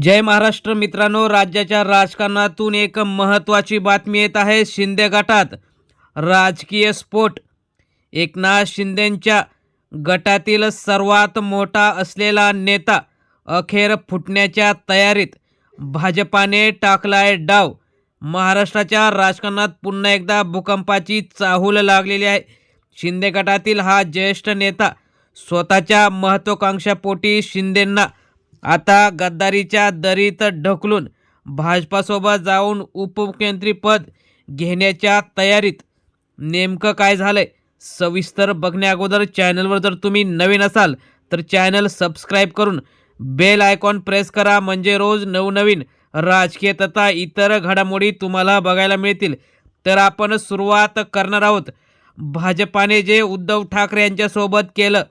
जय महाराष्ट्र मित्रांनो राज्याच्या राजकारणातून एक महत्त्वाची बातमी येत आहे शिंदे गटात. राजकीय स्फोट. एकनाथ शिंदेंच्या गटातील सर्वात मोठा असलेला नेता अखेर फुटण्याच्या तयारीत. भाजपाने टाकलाय डाव. महाराष्ट्राच्या राजकारणात पुन्हा एकदा भूकंपाची चाहूल लागलेली आहे. शिंदे गटातील हा ज्येष्ठ नेता स्वतःच्या महत्त्वाकांक्षापोटी शिंदेंना आता गद्दारीच्या दरीत ढकलून भाजपासोबत जाऊन उपमुख्यमंत्रीपद घेण्याच्या तयारीत नेमकं काय झालंय? सविस्तर बघण्याअगोदर चॅनलवर जर तुम्ही नवीन असाल तर चॅनल सबस्क्राईब करून बेल आयकॉन प्रेस करा. म्हणजे रोज नवनवीन राजकीय तथा इतर घडामोडी तुम्हाला बघायला मिळतील. तर आपण सुरुवात करणार आहोत. भाजपाने जे उद्धव ठाकरे यांच्यासोबत केलं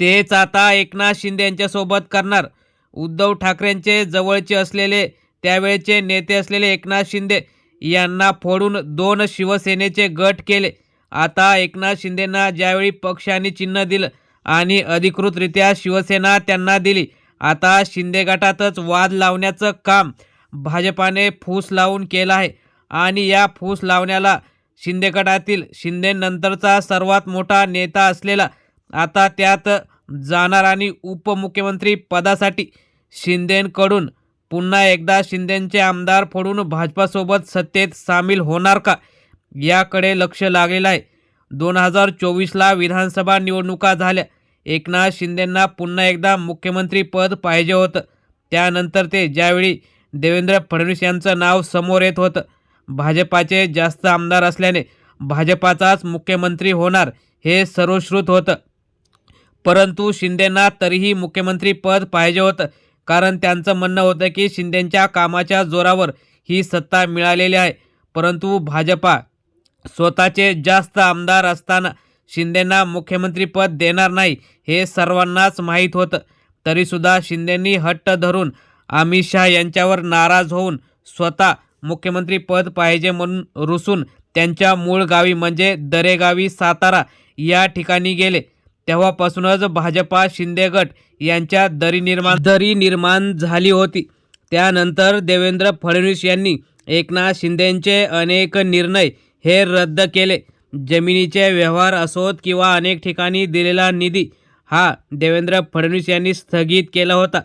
तेच आता एकनाथ शिंदे यांच्यासोबत करणार. उद्धव ठाकरेंचे जवळचे असलेले त्यावेळचे नेते असलेले एकनाथ शिंदे यांना फोडून दोन शिवसेनेचे गट केले. आता एकनाथ शिंदेंना ज्यावेळी पक्षाने चिन्ह दिलं आणि अधिकृतरित्या शिवसेना त्यांना दिली आता शिंदे गटातच वाद लावण्याचं काम भाजपाने फूस लावून केलं आहे. आणि या फूस लावण्याला शिंदे गटातील शिंदेनंतरचा सर्वात मोठा नेता असलेला आता त्यात जाणार आणि उपमुख्यमंत्री पदासाठी शिंदेंकडून पुन्हा एकदा शिंदेंचे आमदार फोडून भाजपासोबत सत्तेत सामील होणार का? याकडे लक्ष लागलेलं आहे. दोन हजार चोवीसला विधानसभा निवडणुका झाल्या. एकनाथ शिंदेंना पुन्हा एकदा मुख्यमंत्रीपद पाहिजे होतं. त्यानंतर ते ज्यावेळी देवेंद्र फडणवीस यांचं नाव समोर येत होतं. भाजपाचे जास्त आमदार असल्याने भाजपाचाच मुख्यमंत्री होणार हे सर्वश्रुत होतं. परंतु शिंदेंना तरीही मुख्यमंत्रीपद पाहिजे होतं. कारण त्यांचं म्हणणं होतं की शिंदेंच्या कामाच्या जोरावर ही सत्ता मिळालेली आहे. परंतु भाजपा स्वतःचे जास्त आमदार असताना शिंदेंना मुख्यमंत्रीपद देणार नाही हे सर्वांनाच माहीत होतं. तरीसुद्धा शिंदेंनी हट्ट धरून अमित शहा यांच्यावर नाराज होऊन स्वतः मुख्यमंत्रीपद पाहिजे म्हणून रुसून त्यांच्या मूळ गावी म्हणजे दरेगावी सातारा या ठिकाणी गेले. तेव्हापासूनच भाजपा शिंदे गट यांच्यात दरी निर्माण दरी निर्माण झाली होती. त्यानंतर देवेंद्र फडणवीस यांनी एकनाथ शिंदेंचे अनेक निर्णय हे रद्द केले. जमिनीचे व्यवहार असोत किंवा अनेक ठिकाणी दिलेला निधी हा देवेंद्र फडणवीस यांनी स्थगित केला होता.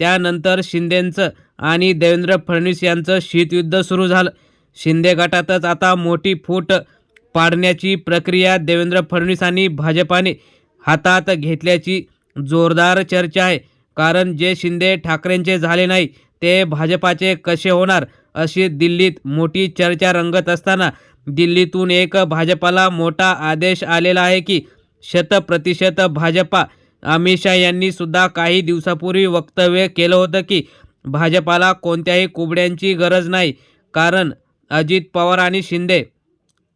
त्यानंतर शिंदेंचं आणि देवेंद्र फडणवीस यांचं शीतयुद्ध सुरू झालं. शिंदे गटातच आता मोठी फूट पाडण्याची प्रक्रिया देवेंद्र फडणवीस आणि भाजपाने हातात घेतल्याची जोरदार चर्चा आहे. कारण जे शिंदे ठाकरेंचे झाले नाही ते भाजपाचे कसे होणार अशी दिल्लीत मोठी चर्चा रंगत असताना दिल्लीतून एक भाजपाला मोठा आदेश आलेला आहे की शतप्रतिशत भाजपा अमित शहा यांनी सुद्धा काही दिवसापूर्वी वक्तव्य केलं होतं की भाजपाला कोणत्याही कुबड्यांची गरज नाही. कारण अजित पवार आणि शिंदे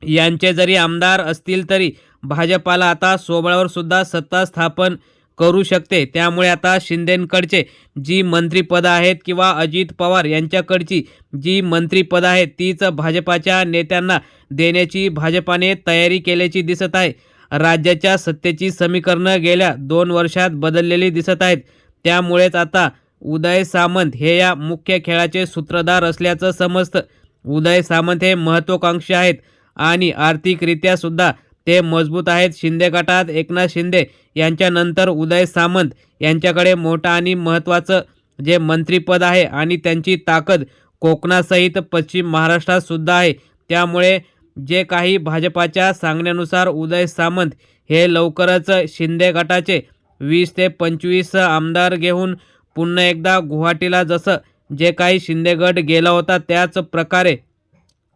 यांचे जरी आमदार असतील तरी भाजपाला आता सोबळावर सुद्धा सत्ता स्थापन करू शकते. त्यामुळे आता शिंदेंकडचे जी मंत्रिपदं आहेत किंवा अजित पवार यांच्याकडची जी मंत्रिपदं आहेत तीच भाजपाच्या नेत्यांना देण्याची भाजपाने तयारी केल्याची दिसत आहे. राज्याच्या सत्तेची समीकरणं गेल्या दोन वर्षात बदललेली दिसत आहेत. त्यामुळेच आता उदय सामंत हे या मुख्य खेळाचे सूत्रधार असल्याचं समजतं. उदय सामंत हे महत्त्वाकांक्षी आहेत आणि आर्थिकरित्या सुद्धा ते मजबूत आहेत. शिंदे गटात एकनाथ शिंदे यांच्यानंतर उदय सामंत यांच्याकडे मोठं आणि महत्त्वाचं जे मंत्रीपद आहे आणि त्यांची ताकद कोकणासहित पश्चिम महाराष्ट्रात सुद्धा आहे. त्यामुळे जे काही भाजपाच्या सांगण्यानुसार उदय सामंत हे लवकरच शिंदे गटाचे वीस ते पंचवीस आमदार घेऊन पुन्हा एकदा गुवाहाटीला जसं जे काही शिंदेगड गेला होता त्याच प्रकारे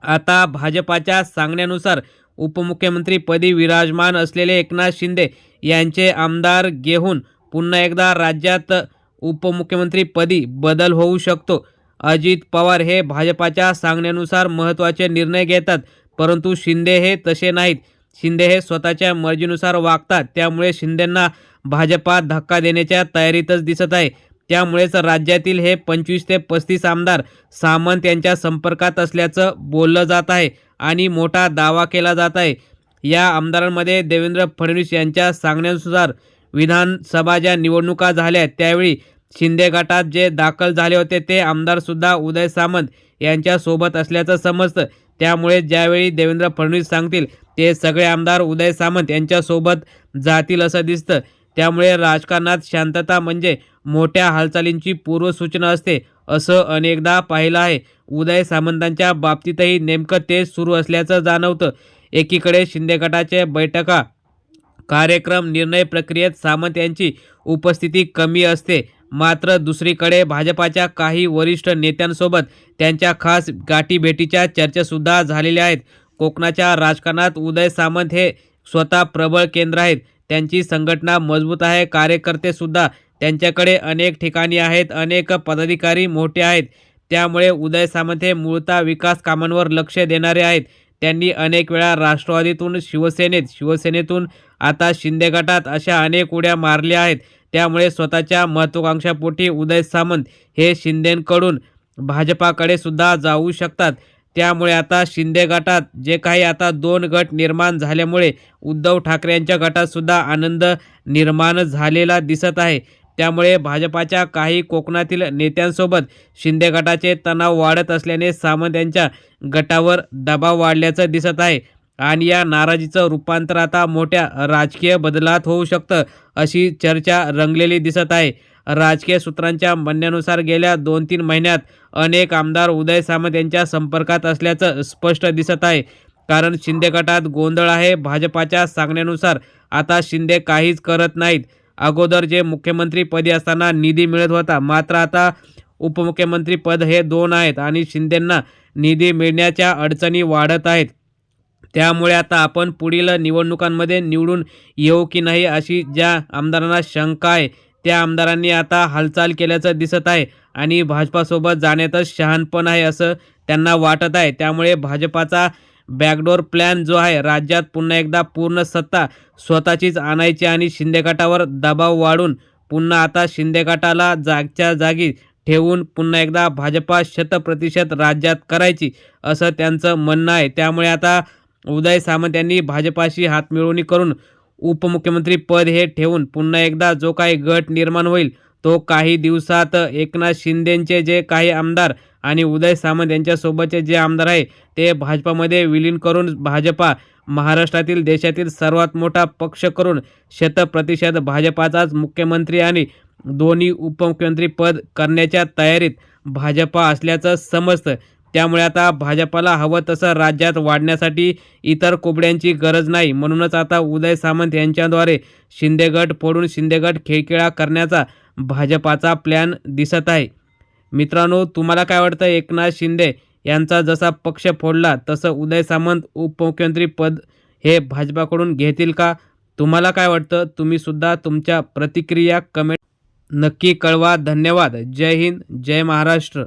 आता भाजपाच्या सांगण्यानुसार उपमुख्यमंत्रीपदी विराजमान असलेले एकनाथ शिंदे यांचे आमदार घेऊन पुन्हा एकदा राज्यात उपमुख्यमंत्रीपदी बदल होऊ शकतो. अजित पवार हे भाजपाच्या सांगण्यानुसार महत्त्वाचे निर्णय घेतात परंतु शिंदे हे तसे नाहीत. शिंदे हे स्वतःच्या मर्जीनुसार वागतात त्यामुळे शिंदेंना भाजपा धक्का देण्याच्या तयारीतच दिसत आहे. त्यामुळेच राज्यातील हे पंचवीस ते पस्तीस आमदार सामंत यांच्या संपर्कात असल्याचं बोललं जात आहे. आणि मोठा दावा केला जात आहे. या आमदारांमध्ये देवेंद्र फडणवीस यांच्या सांगण्यानुसार विधानसभा ज्या निवडणुका झाल्या त्यावेळी शिंदे गटात जे दाखल झाले होते ते आमदारसुद्धा उदय सामंत यांच्यासोबत असल्याचं समजतं. त्यामुळे ज्यावेळी देवेंद्र फडणवीस सांगतील ते सगळे आमदार उदय सामंत यांच्यासोबत जातील असं दिसतं. त्यामुळे राजकारणात शांतता म्हणजे मोठ्या हालचालींची पूर्वसूचना असते. असं अनेकदा पाहिलं आहे. उदय सामंतांच्या बाबतीतही नेमकं तेच सुरू असल्याचं जाणवतं. एकीकडे शिंदे गटाचे बैठका कार्यक्रम निर्णय प्रक्रियेत सामंत यांची उपस्थिती कमी असते. मात्र दुसरीकडे भाजपाच्या काही वरिष्ठ नेत्यांसोबत त्यांच्या खास गाठीभेटीच्या चर्चासुद्धा झालेल्या आहेत. कोकणाच्या राजकारणात उदय सामंत हे स्वतः प्रबळ केंद्र आहेत. त्यांची संघटना मजबूत आहे. कार्यकर्तेसुद्धा त्यांच्याकडे अनेक ठिकाणी आहेत अनेक पदाधिकारी मोठे आहेत. त्यामुळे उदय सामंत हे मूळतः विकास कामांवर लक्ष देणारे आहेत. त्यांनी अनेक वेळा राष्ट्रवादीतून शिवसेनेत शिवसेनेतून आता शिंदे गटात अशा अनेक उड्या मारल्या आहेत. त्यामुळे स्वतःच्या महत्त्वाकांक्षापोटी उदय सामंत हे शिंदेकडून भाजपाकडे सुद्धा जाऊ शकतात. त्यामुळे आता शिंदे गटात जे काही आता दोन गट निर्माण झाल्यामुळे उद्धव ठाकरे यांच्या गटातसुद्धा आनंद निर्माण झालेला दिसत आहे. त्यामुळे भाजपाच्या काही कोकणातील नेत्यांसोबत शिंदे गटाचे तणाव वाढत असल्याने सामंत यांच्या गटावर दबाव वाढल्याचं दिसत आहे. आणि या नाराजीचं रूपांतर आता मोठ्या राजकीय बदलात होऊ शकतं अशी चर्चा रंगलेली दिसत आहे. राजकीय सूत्रांच्या म्हणण्यानुसार गेल्या दोन तीन महिन्यात अनेक आमदार उदय सामंत यांच्या संपर्कात असल्याचं स्पष्ट दिसत आहे. कारण शिंदे गटात गोंधळ आहे. भाजपाच्या सांगण्यानुसार आता शिंदे काहीच करत नाहीत. अगोदर जे मुख्यमंत्रीपदी असताना निधी मिळत होता मात्र आता उपमुख्यमंत्रीपद हे दोन आहेत आणि शिंदेंना निधी मिळण्याच्या अडचणी वाढत आहेत. त्यामुळे आता आपण पुढील निवडणुकांमध्ये निवडून येऊ की नाही अशी ज्या आमदारांना शंका आहे त्या आमदारांनी आता हालचाल केल्याचं दिसत आहे आणि भाजपासोबत जाण्यातच शहाणपण आहे असं त्यांना वाटत आहे. त्यामुळे भाजपाचा बॅकडोर प्लॅन जो आहे राज्यात पुन्हा एकदा पूर्ण सत्ता स्वतःचीच आणायची आणि शिंदे गटावर दबाव वाढून पुन्हा आता शिंदेगटाला जागच्या जागी ठेवून पुन्हा एकदा भाजपा शतप्रतिशत राज्यात करायची असं त्यांचं म्हणणं आहे. त्यामुळे आता उदय सामंत यांनी भाजपाशी हातमिळवणी करून उपमुख्यमंत्री पद हे ठेवून पुन्हा एकदा जो काही गट निर्माण होईल तो काही दिवसात एकनाथ शिंदेंचे जे काही आमदार आणि उदय सामंत यांच्यासोबतचे जे आमदार आहे ते भाजपामध्ये विलीन करून भाजपा महाराष्ट्रातील देशातील सर्वात मोठा पक्ष करून शतप्रतिशत भाजपाचाच मुख्यमंत्री आणि दोन्ही उपमुख्यमंत्री पद करण्याच्या तयारीत भाजपा असल्याचं समजतं. त्यामुळे आता भाजपाला हवं तसं राज्यात वाढण्यासाठी इतर कोबड्यांची गरज नाही. म्हणूनच आता उदय सामंत यांच्याद्वारे शिंदेगड फोडून शिंदेगड खेळखेळा करण्याचा भाजपाचा प्लॅन दिसत आहे. मित्रांनो तुम्हाला काय वाटतं एकनाथ शिंदे यांचा जसा पक्ष फोडला तसं उदय सामंत उपमुख्यमंत्री पद हे भाजपाकडून घेतील का? तुम्हाला काय वाटतं? तुम्ही सुद्धा तुमच्या प्रतिक्रिया कमेंट नक्की कळवा. धन्यवाद. जय हिंद. जय महाराष्ट्र.